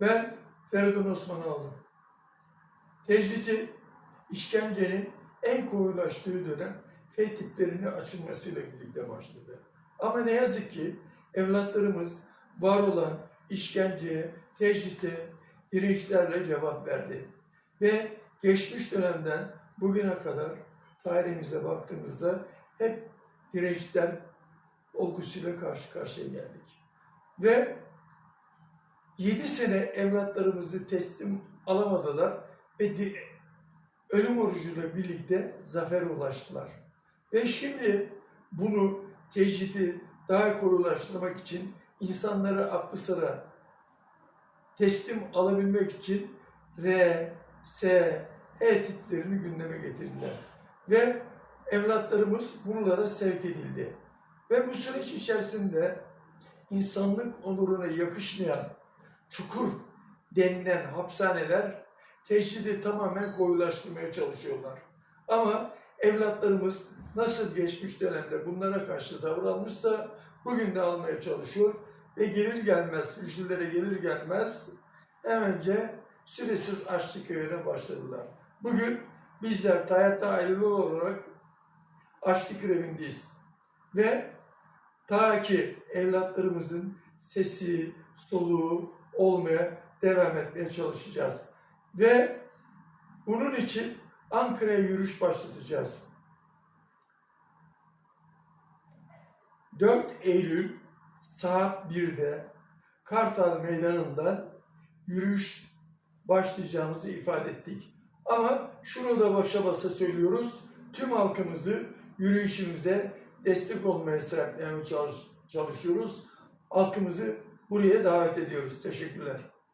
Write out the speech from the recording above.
Ben Feridun Osmanoğlu. Tecritin, işkencenin en koyulaştığı dönem F tiplerinin açılmasıyla birlikte başladı. Ama ne yazık ki evlatlarımız var olan işkenceye, tecrite, dirençlerle cevap verdi. Ve geçmiş dönemden bugüne kadar tarihimize baktığımızda hep dirençler olgusuyla karşı karşıya geldik. Ve 7 sene evlatlarımızı teslim alamadılar ve ölüm orucuyla birlikte zafere ulaştılar. Ve şimdi bunu tecridi daha koyulaştırmak için insanları aklı sıra teslim alabilmek için R, S, E tiplerini gündeme getirdiler. Ve evlatlarımız bunlara sevk edildi. Ve bu süreç içerisinde insanlık onuruna yakışmayan çukur denilen hapishaneler teşhidi tamamen koyulaştırmaya çalışıyorlar. Ama evlatlarımız nasıl geçmiş dönemde bunlara karşı tavır almışsa bugün de almaya çalışıyor ve gelir gelmez, güçlülere gelir gelmez hemence süresiz açlık grevine başladılar. Bugün bizler hayatta ayrılı olarak açlık grevindeyiz. Ve ta ki evlatlarımızın sesi, soluğu olmaya devam etmeye çalışacağız. Ve bunun için Ankara'ya yürüyüş başlatacağız. 4 Eylül saat 1'de Kartal Meydanı'ndan yürüyüş başlayacağımızı ifade ettik. Ama şunu da başa basa söylüyoruz. Tüm halkımızı yürüyüşümüze destek olmaya sahiplenmeye çalış- çalışıyoruz. Halkımızı buraya davet ediyoruz. Teşekkürler.